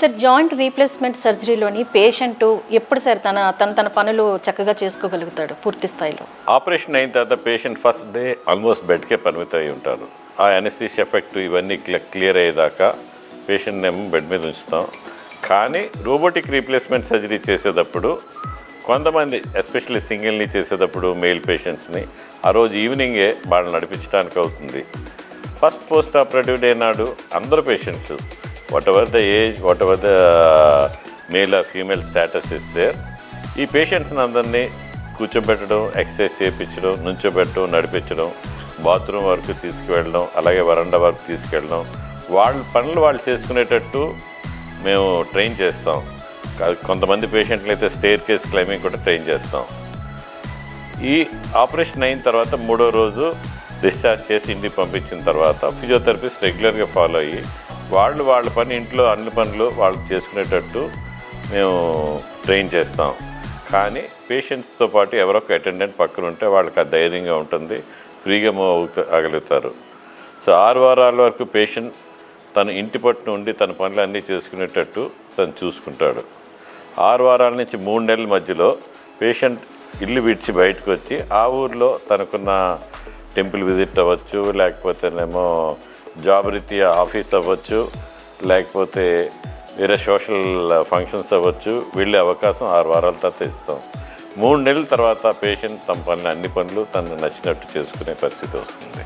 Sir joint replacement సర్జరీలోని patient ఎప్పుడు sir తన తన తన పనులు చక్కగా చేసుకోగలుగుతాడు పూర్తి స్థాయిలో? ఆపరేషన్ అయిన తర్వాత పేషెంట్ ఫస్ట్ డే ఆల్మోస్ట్ బెడ్కే పరిమితం అయి ఉంటారు. ఆ ఎనస్థీస్ ఎఫెక్ట్ ఇవన్నీ క్లియర్ అయ్యేదాకా పేషెంట్ ఏమో బెడ్ మీద ఉంచుతాం. కానీ రోబోటిక్ రీప్లేస్మెంట్ సర్జరీ చేసేటప్పుడు కొంతమంది ఎస్పెషల్లీ సింగిల్ని చేసేటప్పుడు మెయిల్ పేషెంట్స్ని ఆ రోజు ఈవినింగే వాళ్ళని నడిపించడానికి అవుతుంది. ఫస్ట్ పోస్ట్ ఆపరేటివ్ డే నాడు అందరు patients whatever the age whatever the male or female status is there ఈ పేషెంట్స్ని అందరినీ కూర్చోబెట్టడం ఎక్సర్సైజ్ చేయించడం నుంచోబెట్టడం నడిపించడం బాత్రూమ్ వరకు తీసుకువెళ్ళడం అలాగే వరండా వరకు తీసుకెళ్ళడం. వాళ్ళ పనులు వాళ్ళు చేసుకునేటట్టు మేము ట్రైన్ చేస్తాం. కొంతమంది పేషెంట్లు అయితే స్టేర్ కేస్ క్లైంబింగ్ కూడా ట్రైన్ చేస్తాం. ఈ ఆపరేషన్ అయిన తర్వాత మూడో రోజు డిశ్చార్జ్ చేసి ఇంటికి పంపించిన తర్వాత ఫిజియోథెరపిస్ట్ రెగ్యులర్గా ఫాలో అయ్యి వాళ్ళు వాళ్ళ పని ఇంట్లో అన్ని పనులు వాళ్ళు చేసుకునేటట్టు మేము ట్రైన్ చేస్తాం. కానీ పేషెంట్స్తో పాటు ఎవరో ఒక అటెండెంట్ పక్కన ఉంటే వాళ్ళకి ఆ ధైర్యంగా ఉంటుంది ఫ్రీగా మూవ్ అవుతా అగలుగుతారు. సో ఆరు వారాల వరకు పేషెంట్ తన ఇంటి పట్టు ఉండి తన పనులు అన్నీ చేసుకునేటట్టు తను చూసుకుంటాడు. ఆరు వారాల నుంచి మూడు నెలల మధ్యలో పేషెంట్ ఇల్లు విడిచి బయటకు వచ్చి ఆ ఊర్లో తనకున్న టెంపుల్ విజిట్ అవ్వచ్చు లేకపోతేనేమో జాబ్ రీత్యా ఆఫీస్ అవ్వచ్చు లేకపోతే వేరే సోషల్ ఫంక్షన్స్ అవ్వచ్చు వెళ్ళే అవకాశం ఆరు వారాల తర్వాత ఇస్తాం. మూడు నెలల తర్వాత పేషెంట్ తమ పనులు అన్ని పనులు తను నచ్చినట్టు చేసుకునే పరిస్థితి వస్తుంది.